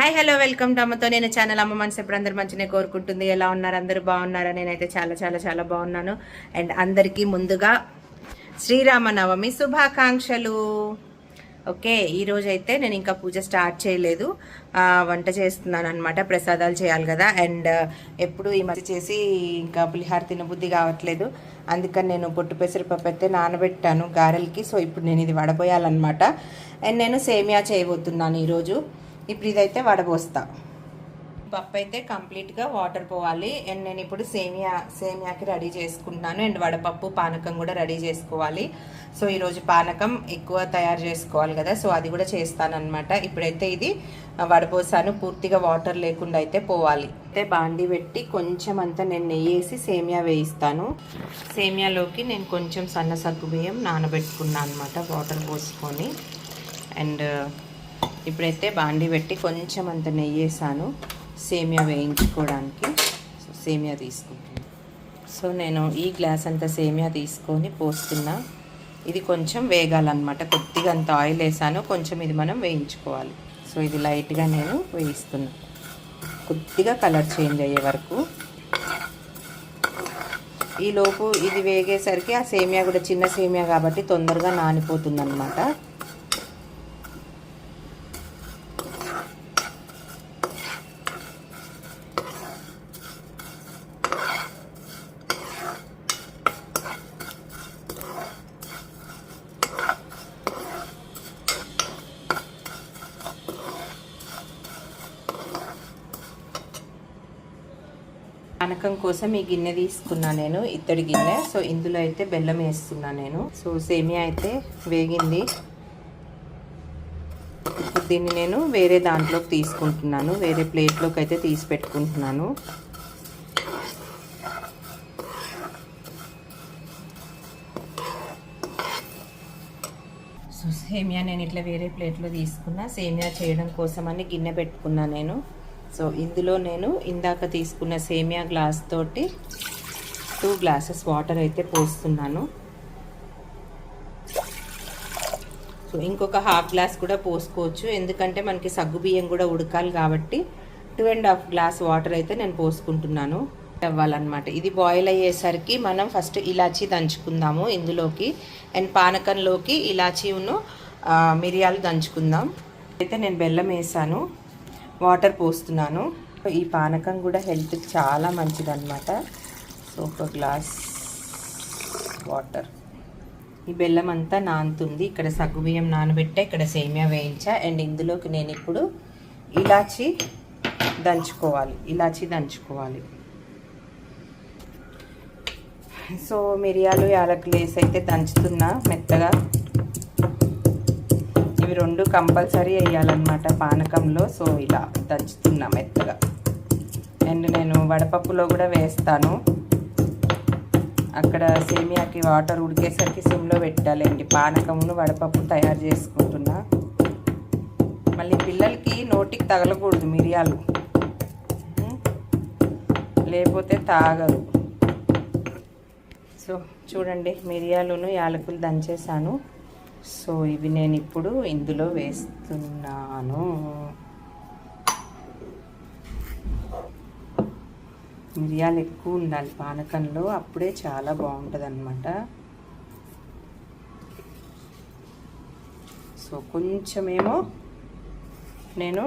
Hi hello welcome to అమ్మతో నేను channel అమ్మ మనసు ఎప్పుడు అందరు మంచిగా కోరుకుంటుంది. ఎలా ఉన్నారు? అందరూ బాగున్నారా? నేనైతే చాలా చాలా చాలా బాగున్నాను. అండ్ అందరికీ ముందుగా శ్రీరామనవమి శుభాకాంక్షలు. ఓకే ఈరోజు అయితే నేను ఇంకా పూజ స్టార్ట్ చేయలేదు. వంట చేస్తున్నాను అనమాట ప్రసాదాలు చేయాలి కదా. అండ్ uh, ఎప్పుడు ఈ మధ్య చేసి ఇంకా పులిహార తినబుద్ధి కావట్లేదు. అందుకని నేను పొట్టు పెసరపప్పు అయితే నానబెట్టాను గారెలకి. సో ఇప్పుడు నేను ఇది వడబోయాలన్నమాట అండ్ నేను సేమియా చేయబోతున్నాను ఈరోజు. ఇప్పుడు ఇదైతే వడబోస్తా. పప్పు అయితే కంప్లీట్గా వాటర్ పోవాలి. అండ్ నేను ఇప్పుడు సేమియా సేమియాకి రెడీ చేసుకుంటున్నాను. అండ్ వడపప్పు పానకం కూడా రెడీ చేసుకోవాలి. సో ఈరోజు పానకం ఎక్కువ తయారు చేసుకోవాలి కదా. సో అది కూడా చేస్తానన్నమాట. ఇప్పుడైతే ఇది వడపోసాను పూర్తిగా వాటర్ లేకుండా అయితే పోవాలి. అయితే బాండి పెట్టి కొంచెం అంతా నేను నెయ్యి వేసి సేమియా వేయిస్తాను. సేమియాలోకి నేను కొంచెం సన్న సగ్గు బియ్యం నానబెట్టుకున్నాను అనమాట వాటర్ పోసుకొని. అండ్ ఇప్పుడైతే బాండి పెట్టి కొంచెం అంత నెయ్యి వేసాను. సేమియా వేయించుకోవడానికి. సో సేమియా తీసుకుంటున్నాను సో నేను ఈ గ్లాస్ అంత సేమియా తీసుకొని పోస్తున్నా. ఇది కొంచెం వేగాలన్నమాట. కొద్దిగా అంత ఆయిల్ వేసాను. కొంచెం ఇది మనం వేయించుకోవాలి. సో ఇది లైట్గా నేను వేయిస్తున్నా. కొద్దిగా కలర్ చేంజ్ అయ్యే వరకు. ఈలోపు ఇది వేగేసరికి ఆ సేమియా కూడా చిన్న సేమియా కాబట్టి తొందరగా నానిపోతుంది అనమాట పానకం కోసం ఈ గిన్నె తీసుకున్నా నేను ఇత్తడి గిన్నె. సో ఇందులో అయితే బెల్లం వేస్తున్నా నేను. సో సేమియా అయితే వేగింది. ఇప్పుడు దీన్ని నేను వేరే దాంట్లోకి తీసుకుంటున్నాను. వేరే ప్లేట్లోకి అయితే తీసి పెట్టుకుంటున్నాను. సో సేమియా నేను ఇట్లా వేరే ప్లేట్లో తీసుకున్నా. సేమియా చేయడం కోసమని గిన్నె పెట్టుకున్నా నేను. సో ఇందులో నేను ఇందాక తీసుకున్న సేమియా గ్లాస్ తోటి టూ గ్లాసెస్ వాటర్ అయితే పోస్తున్నాను. సో ఇంకొక హాఫ్ గ్లాస్ కూడా పోసుకోవచ్చు. ఎందుకంటే మనకి సగ్గు బియ్యం కూడా ఉడకాలి కాబట్టి two and half glass water అయితే నేను పోసుకుంటున్నాను. అవ్వాలన్నమాట. ఇది బాయిల్ అయ్యేసరికి మనం ఫస్ట్ ఇలాచీ దంచుకుందాము ఇందులోకి. అండ్ పానకంలోకి ఇలాచీను ఉన్న మిరియాలు దంచుకుందాం. అయితే నేను బెల్లం వేసాను. వాటర్ పోస్తున్నాను. ఈ పానకం కూడా హెల్త్కి చాలా మంచిదన్నమాట. సో ఒక గ్లాస్ వాటర్. ఈ బెల్లం అంతా నానుతుంది. ఇక్కడ సగ్గుబియ్యం నానబెట్టా ఇక్కడ సేమియా వేయించా. అండ్ ఇందులోకి నేను ఇప్పుడు ఇలాచి దంచుకోవాలి. ఇలాచి దంచుకోవాలి. సో మిరియాలు యాలకులు వేసి అయితే దంచుతున్నా మెత్తగా. అవి రెండు కంపల్సరీ వేయాలన్నమాట పానకంలో. సో ఇలా దంచుతున్నా మెత్తగా. అండ్ నేను వడపప్పులో కూడా వేస్తాను. అక్కడ సేమియాకి వాటర్ ఉడికేసరికి సిమ్లో పెట్టాలండి. పానకమును వడపప్పు తయారు చేసుకుంటున్నా. మళ్ళీ పిల్లలకి నోటికి తగలకూడదు మిరియాలు. లేకపోతే తాగరు. సో చూడండి మిరియాలును యాలకులు దంచేసాను సో ఇవి నేను ఇప్పుడు ఇందులో వేస్తున్నాను. మిరియాలు ఎక్కువ ఉండాలి. పానకంలో అప్పుడే చాలా బాగుంటుంది అనమాట సో కొంచెమేమో నేను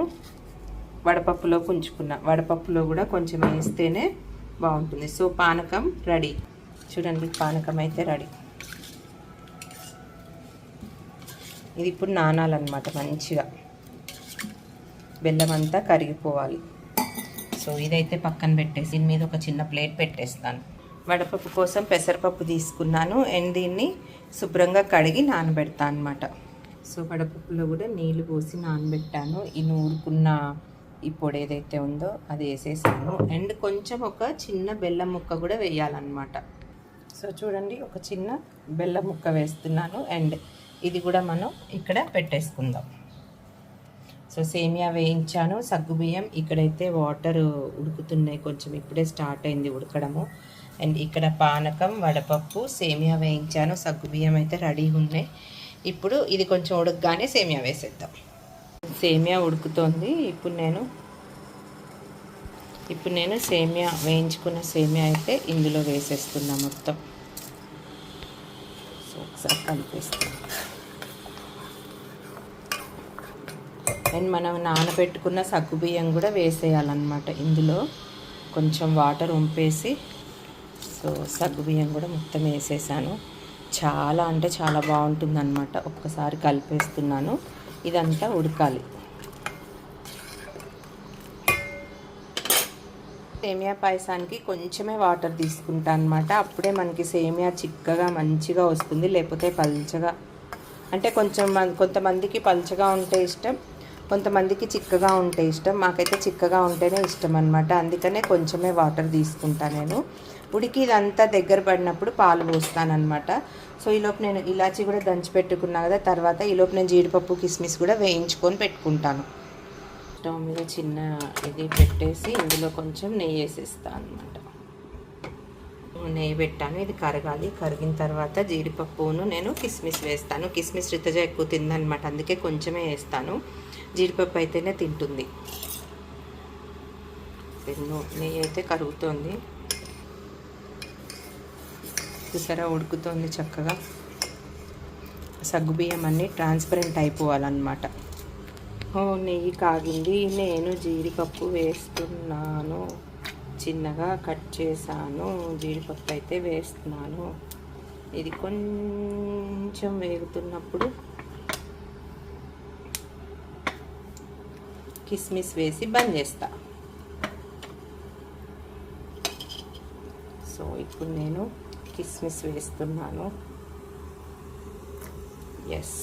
వడపప్పులో ఉంచుకున్నా వడపప్పులో కూడా కొంచెం వేస్తేనే బాగుంటుంది. సో పానకం రెడీ. చూడండి పానకం అయితే రెడీ. ఇది ఇప్పుడు నానాలన్నమాట మంచిగా. బెల్లం అంతా కరిగిపోవాలి. సో ఇదైతే పక్కన పెట్టేసి దీని మీద ఒక చిన్న ప్లేట్ పెట్టేస్తాను. వడపప్పు కోసం పెసరపప్పు తీసుకున్నాను. అండ్ దీన్ని శుభ్రంగా కడిగి నానబెడతాను అనమాట సో వడపప్పులో కూడా నీళ్ళు పోసి నానబెట్టాను. ఈ నూరుకున్న ఈ పొడి ఏదైతే ఉందో అది వేసేసాను. అండ్ కొంచెం ఒక చిన్న బెల్లం ముక్క కూడా వేయాలన్నమాట. సో చూడండి ఒక చిన్న బెల్లం ముక్క వేస్తున్నాను. అండ్ ఇది కూడా మనం ఇక్కడ పెట్టేసుకుందాం. సో సేమియా వేయించాను సగ్గుబియ్యం ఇక్కడైతే వాటర్ ఉడుకుతున్నాయి కొంచెం ఇప్పుడే స్టార్ట్ అయింది ఉడకడము. అండ్ ఇక్కడ పానకం వడపప్పు సేమియా వేయించాను. సగ్గుబియ్యం అయితే రెడీ ఉన్నాయి. ఇప్పుడు ఇది కొంచెం ఉడకగానే సేమియా వేసేద్దాం. సేమియా ఉడుకుతోంది. ఇప్పుడు నేను ఇప్పుడు నేను సేమియా వేయించుకున్న సేమియా అయితే ఇందులో వేసేస్తున్నా మొత్తం. సో ఒకసారి కలిపేస్తాను. అండ్ మనం నానబెట్టుకున్న సగ్గుబియ్యం కూడా వేసేయాలన్నమాట. ఇందులో కొంచెం వాటర్ ఉంపేసి సో సగ్గుబియ్యం కూడా మొత్తం వేసేసాను. చాలా అంటే చాలా బాగుంటుందన్నమాట. ఒక్కసారి కలిపేస్తున్నాను. ఇదంతా ఉడకాలి. సేమియా పాయసానికి కొంచెమే వాటర్ తీసుకుంటా అనమాట అప్పుడే మనకి సేమియా చిక్కగా మంచిగా వస్తుంది. లేకపోతే పల్చగా. అంటే కొంచెం కొంతమందికి పల్చగా ఉంటే ఇష్టం. కొంతమందికి చిక్కగా ఉంటే ఇష్టం మాకైతే చిక్కగా ఉంటేనే ఇష్టం అనమాట అందుకనే కొంచెమే వాటర్ తీసుకుంటాను నేను. ఉడికి ఇదంతా దగ్గర పడినప్పుడు పాలు పోస్తానమాట సో ఈలోపు నేను ఇలాచి కూడా దంచి పెట్టుకున్నా కదా తర్వాత ఈలోపు నేను జీడిపప్పు కిస్మిస్ కూడా వేయించుకొని పెట్టుకుంటాను. స్టవ్ మీద చిన్న ఇది పెట్టేసి ఇందులో కొంచెం నెయ్యి వేసేస్తాను అనమాట నెయ్యి పెట్టాను ఇది కరగాలి. కరిగిన తర్వాత జీడిపప్పును నేను కిస్మిస్ వేస్తాను. కిస్మిస్ రితజ ఎక్కువ తిందనమాట అందుకే కొంచెమే వేస్తాను. జీడిపప్పు అయితేనే తింటుంది. నెయ్యి అయితే కరుగుతోంది. చూసారా ఉడుకుతోంది చక్కగా. సగ్గుబియ్యం అన్నీ ట్రాన్స్పరెంట్ అయిపోవాలన్నమాట. ఓ నెయ్యి కాగింది. నేను జీడిపప్పు వేస్తున్నాను. చిన్నగా కట్ చేశాను. జీడిపప్పు అయితే వేస్తున్నాను. ఇది కొంచెం వేగుతున్నప్పుడు కిస్మిస్ వేసి బంద్ చేస్తా సో ఇప్పుడు నేను కిస్మిస్ వేస్తున్నాను ఎస్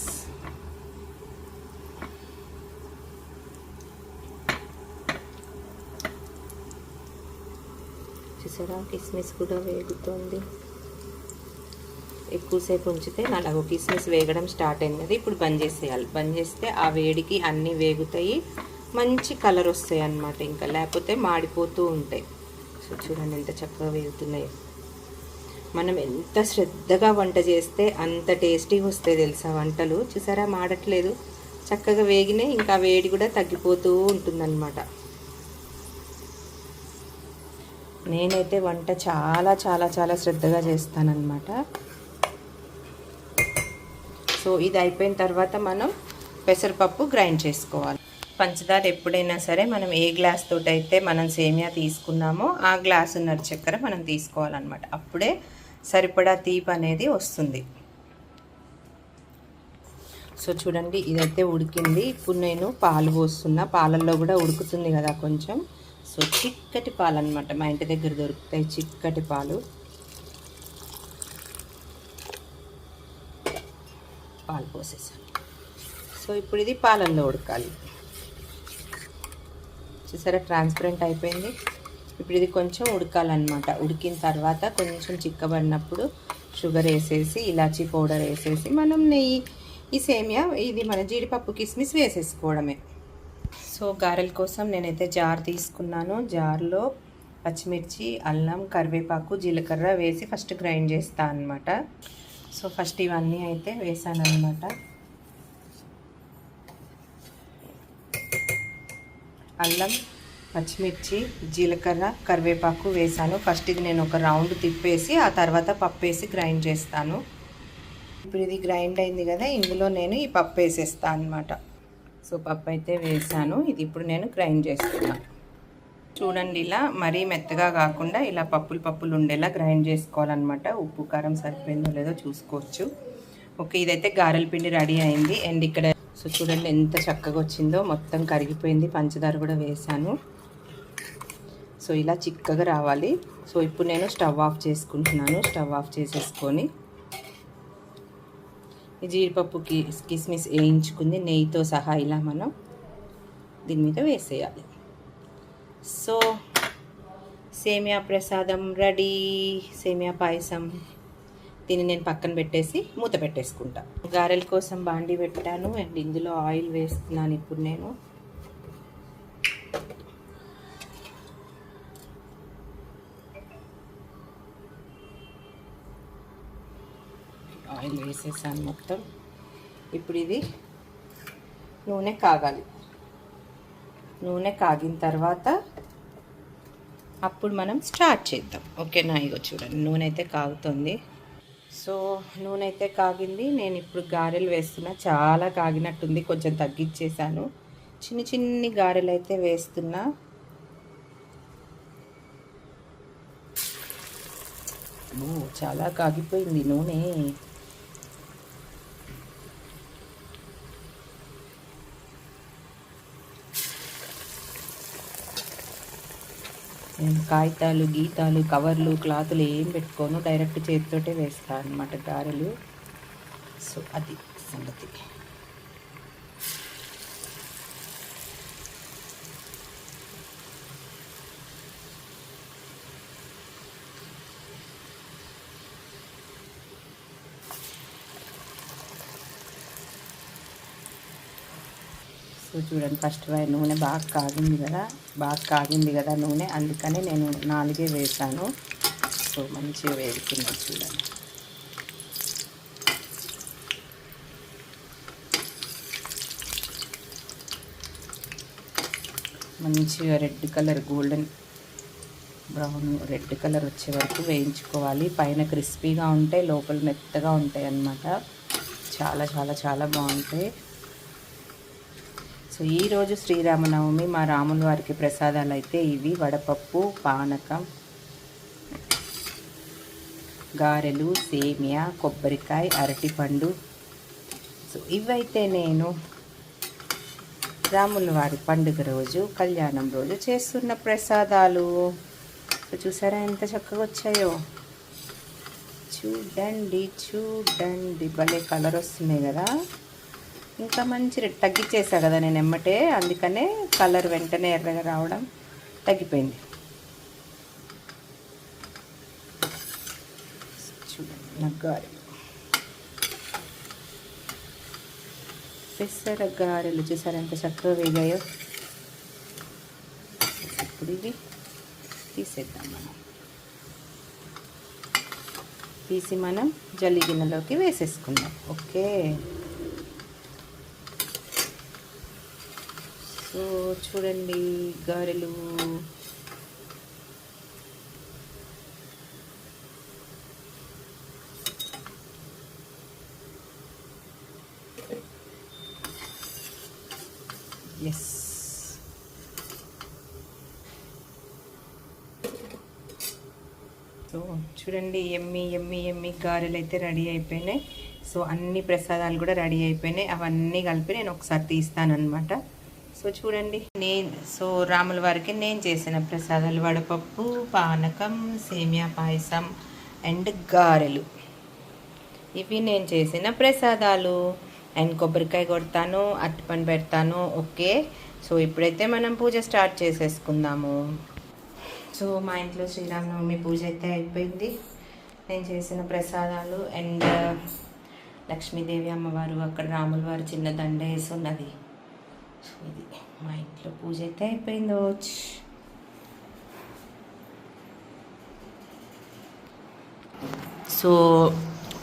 చూసారా? కిస్మిస్ కూడా వేగుతుంది. ఎక్కువసేపు ఉంచితే నాకు కిస్మిస్ వేగడం స్టార్ట్ అయింది కదా ఇప్పుడు బంద్ చేసేయాలి. బంద్ చేస్తే ఆ వేడికి అన్నీ వేగుతాయి. మంచి కలర్ వస్తాయి అన్నమాట ఇంకా లేకపోతే మాడిపోతూ ఉంటాయి. సో చూడండి ఎంత చక్కగా వేగుతున్నాయో. మనం ఎంత శ్రద్ధగా వంట చేస్తే అంత టేస్టీగా వస్తాయి తెలుసా వంటలు? చూసారా? మాడట్లేదు. చక్కగా వేగినాయి ఇంకా వేడి కూడా తగ్గిపోతూ ఉంటుందన్నమాట. నేనైతే వంట చాలా చాలా చాలా శ్రద్ధగా చేస్తానన్నమాట. సో ఇది అయిపోయిన తర్వాత మనం పెసరపప్పు గ్రైండ్ చేసుకోవాలి. పంచదార ఎప్పుడైనా సరే మనం ఏ గ్లాస్ తోటి అయితే మనం సేమియా తీసుకున్నామో ఆ గ్లాసున్నర చక్కెర మనం తీసుకోవాలన్నమాట. అప్పుడే సరిపడా తీపి అనేది వస్తుంది. సో చూడండి ఇదైతే ఉడికింది. ఇప్పుడు నేను పాలు పోస్తున్నా. పాలల్లో కూడా ఉడుకుతుంది కదా కొంచెం. సో చిక్కటి పాలు అనమాట మా ఇంటి దగ్గర దొరుకుతాయి చిక్కటి పాలు. పాలు పోసేసాను. సో ఇప్పుడు ఇది పాలల్లో ఉడకాలి. చూసారా? ట్రాన్స్పరెంట్ అయిపోయింది. ఇప్పుడు ఇది కొంచెం ఉడకాలన్నమాట. ఉడికిన తర్వాత కొంచెం చిక్కబడినప్పుడు షుగర్ వేసేసి ఇలాచీ పౌడర్ వేసేసి మనం నెయ్యి ఈ సేమియా ఇది మన జీడిపప్పు కిస్మిస్ వేసేసుకోవడమే. సో గారెల కోసం నేనైతే జార్ తీసుకున్నాను. జార్లో పచ్చిమిర్చి అల్లం కరివేపాకు జీలకర్ర వేసి ఫస్ట్ గ్రైండ్ చేస్తాను అనమాట సో ఫస్ట్ ఇవన్నీ అయితే వేసాను అనమాట అల్లం పచ్చిమిర్చి జీలకర్ర కరివేపాకు వేసాను ఫస్ట్ ఇది నేను ఒక రౌండ్ తిప్పేసి ఆ తర్వాత పప్పు వేసి గ్రైండ్ చేస్తాను. ఇప్పుడు ఇది గ్రైండ్ అయింది కదా ఇందులో నేను ఈ పప్పు వేసేస్తాను అనమాట సో పప్పు అయితే వేసాను ఇది ఇప్పుడు నేను గ్రైండ్ చేస్తున్నాను చూడండి ఇలా మరీ మెత్తగా కాకుండా ఇలా పప్పులు పప్పులు ఉండేలా గ్రైండ్ చేసుకోవాలన్నమాట. ఉప్పు కారం సరిపోయిందో లేదో చూసుకోవచ్చు. ఓకే ఇదైతే గారెల పిండి రెడీ అయింది. అండ్ ఇక్కడ సో చూడండి ఎంత చక్కగా వచ్చిందో. మొత్తం కరిగిపోయింది. పంచదార కూడా వేసాను సో ఇలా చిక్కగా రావాలి. సో ఇప్పుడు నేను స్టవ్ ఆఫ్ చేసుకుంటున్నాను. స్టవ్ ఆఫ్ చేసేసుకొని ఈ జీడిపప్పు కిస్మిస్ వేయించుకుంది. నెయ్యితో సహా ఇలా మనం దీని మీద వేసేయాలి. సో సేమియా ప్రసాదం రెడీ. సేమియా పాయసం దీన్ని నేను పక్కన పెట్టేసి మూత పెట్టేసుకుంటా. గారెల కోసం బాండి పెట్టాను అండ్ ఇందులో ఆయిల్ వేస్తున్నాను ఇప్పుడు నేను. ఆయిల్ వేసేసాను మొత్తం. ఇప్పుడు ఇది నూనె కాగాలి. నూనె కాగిన తర్వాత అప్పుడు మనం స్టార్ట్ చేద్దాం. ఓకేనా? ఇగో చూడండి నూనె అయితే కాగుతుంది. సో నూనె అయితే కాగింది. నేను ఇప్పుడు గారెలు వేస్తున్నా. చాలా కాగినట్టుంది. కొంచెం తగ్గించేసాను చిన్ని చిన్ని గారెలు అయితే వేస్తున్నా చాలా కాగిపోయింది నూనె. నేను కాగితాలు గీతాలు కవర్లు క్లాతులు ఏం పెట్టుకోను. డైరెక్ట్ చేతితోటే వేస్తాను అనమాట గారెలు. సో అది సంగతి. చూడండి ఫస్ట్ వై నూనె బాగా కాగింది కదా బాగా కాగింది కదా నూనె అందుకని నేను నాలుగే వేసాను. సో మంచిగా వేడుతుంది చూడండి. మంచిగా red colour golden brown red colour వచ్చే వరకు వేయించుకోవాలి. పైన క్రిస్పీగా ఉంటే లోపల మెత్తగా ఉంటాయి అన్నమాట. చాలా చాలా చాలా బాగుంటాయి. సో ఈరోజు శ్రీరామనవమి మా రాముల వారికి ప్రసాదాలు అయితే ఇవి. వడపప్పు పానకం గారెలు సేమియా కొబ్బరికాయ అరటిపండు. సో ఇవైతే నేను రాముల వారి పండుగ రోజు కళ్యాణం రోజు చేస్తున్న ప్రసాదాలు. సో చూసారా ఎంత చక్కగా వచ్చాయో? చూడండి చూడండి. భలే కలర్ వస్తున్నాయి కదా. ఇంకా మంచి తగ్గించేసా కదా నేను ఎమ్మటే అందుకనే కలర్ వెంటనే ఎర్రగా రావడం తగ్గిపోయింది. చూడండి పెసర గారెలు చూసారు ఎంత చక్కగా వేగాయో? ఇప్పుడు ఇవి తీసేద్దాం మనం. తీసి మనం జల్లి గిన్నెలోకి వేసేసుకుందాం. ఓకే. సో చూడండి గారెలు. ఎస్ సో చూడండి ఎమ్మి ఎమ్మి ఎమ్మి గారెలు అయితే రెడీ అయిపోయినాయి. సో అన్ని ప్రసాదాలు కూడా రెడీ అయిపోయినాయి. అవన్నీ కలిపి నేను ఒకసారి తీస్తాను అనమాట సో చూడండి నేను సో రాముల వారికి నేను చేసిన ప్రసాదాలు వడపప్పు పానకం సేమియా పాయసం అండ్ గారెలు. ఇవి నేను చేసిన ప్రసాదాలు. అండ్ కొబ్బరికాయ కొడతాను అరటిపండు పెడతాను ఓకే. సో ఇప్పుడైతే మనం పూజ స్టార్ట్ చేసేసుకుందాము. సో మా ఇంట్లో శ్రీరామనవమి పూజ అయితే అయిపోయింది. నేను చేసిన ప్రసాదాలు అండ్ లక్ష్మీదేవి అమ్మవారు అక్కడ రాముల వారు చిన్న దండ వేసి ఉన్నది. సో ఇది మా ఇంట్లో పూజ అయితే అయిపోయిందో? వచ్చి సో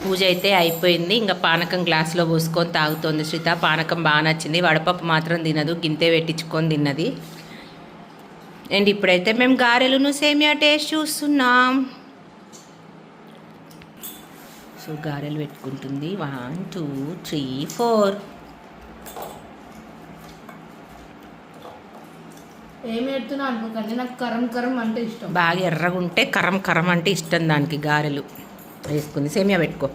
పూజ అయితే అయిపోయింది. ఇంకా పానకం గ్లాస్లో పోసుకొని తాగుతోంది శ్రీత. పానకం బాగా నచ్చింది. వడపప్పు మాత్రం తినదు. గింతే పెట్టించుకొని తిన్నది. అండ్ ఇప్పుడైతే మేము గారెలను సేమియా టేస్ట్ చూస్తున్నాం. సో గారెలు పెట్టుకుంటుంది. One two three four. అనుకోకండి నాకు కరం కరం అంటే ఇష్టం. బాగా ఎర్రగా ఉంటే కరం కరం అంటే ఇష్టం దానికి గారెలు. వేసుకుంది. సేమియా పెట్టుకో.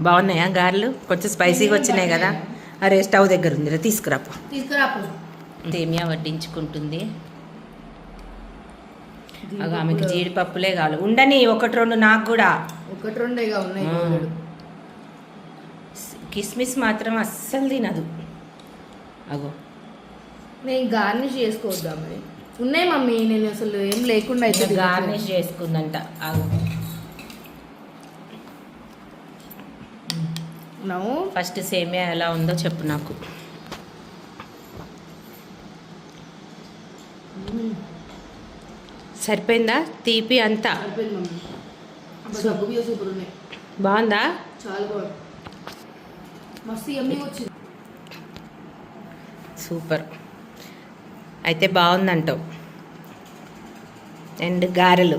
బాగున్నాయా గారెలు? కొంచెం స్పైసీగా వచ్చినాయి కదా. అరే స్టవ్ దగ్గర ఉంది. తీసుకురాపో తీసుకురాపు. సేమియా వడ్డించుకుంటుంది. ఆమెకి జీడిపప్పులే కావాలి. ఉండని ఒకటి రెండు నాకు కూడా. ఒకటి ఉన్నాయి. బోలెడు. కిస్మిస్ మాత్రం అస్సలు తినదు. అగో. నేను గార్నిష్ చేసుకోవద్దా మరి? ఉన్నాయి మమ్మీ నేను అసలు ఏం లేకుండా అయితే గార్నిష్ చేసుకుందంట. అగో. నవ్వు ఫస్ట్ సేమియా ఎలా ఉందో చెప్పు నాకు. సరిపోయిందా? తీపి అంతా. బాగుందా? చాలా బాగుంది. మస్తు ఎమ్మి వచ్చింది. సూపర్. అయితే బాగుందంటావు. అండ్ గారెలు.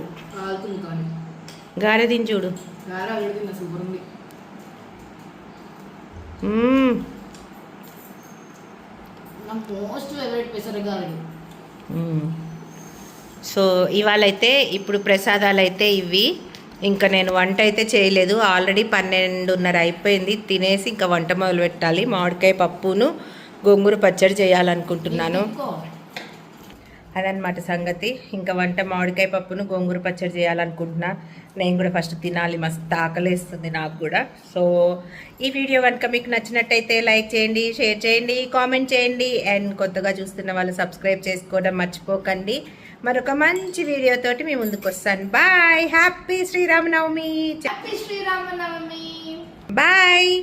గారె తిని చూడు. సో ఇవాళ అయితే ఇప్పుడు ప్రసాదాలు అయితే ఇవి ఇంకా నేను వంట అయితే చేయలేదు. ఆల్రెడీ పన్నెండున్నర అయిపోయింది. తినేసి ఇంకా వంట మొదలు పెట్టాలి మామిడికాయ పప్పును గోంగూర పచ్చడి చేయాలనుకుంటున్నాను. అదనమాట సంగతి. ఇంకా వంట మామిడికాయ పప్పును గోంగూర పచ్చడి చేయాలనుకుంటున్నా. నేను కూడా ఫస్ట్ తినాలి. మస్తు ఆకలేస్తుంది నాకు కూడా. సో ఈ వీడియో కనుక మీకు నచ్చినట్టయితే లైక్ చేయండి షేర్ చేయండి కామెంట్ చేయండి. అండ్ కొత్తగా చూస్తున్న వాళ్ళు సబ్స్క్రైబ్ చేసుకోవడం మర్చిపోకండి. మరొక మంచి వీడియోతోటి మీ ముందుకు వస్తాను. Bye. Happy Sriramanavami. Happy Sriramanavami. Bye.